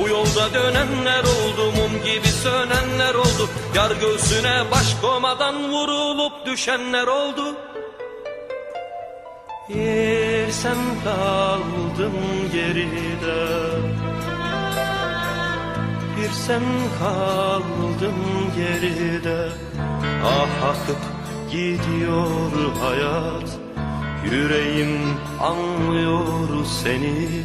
bu yolda dönenler oldu mum gibi sönenler oldu. Yar göğsüne baş komadan vurulup düşenler oldu. Bir sen kaldın geride. Bir sen kaldın geride. Ah akıp gidiyor hayat. Yüreğim anlıyor seni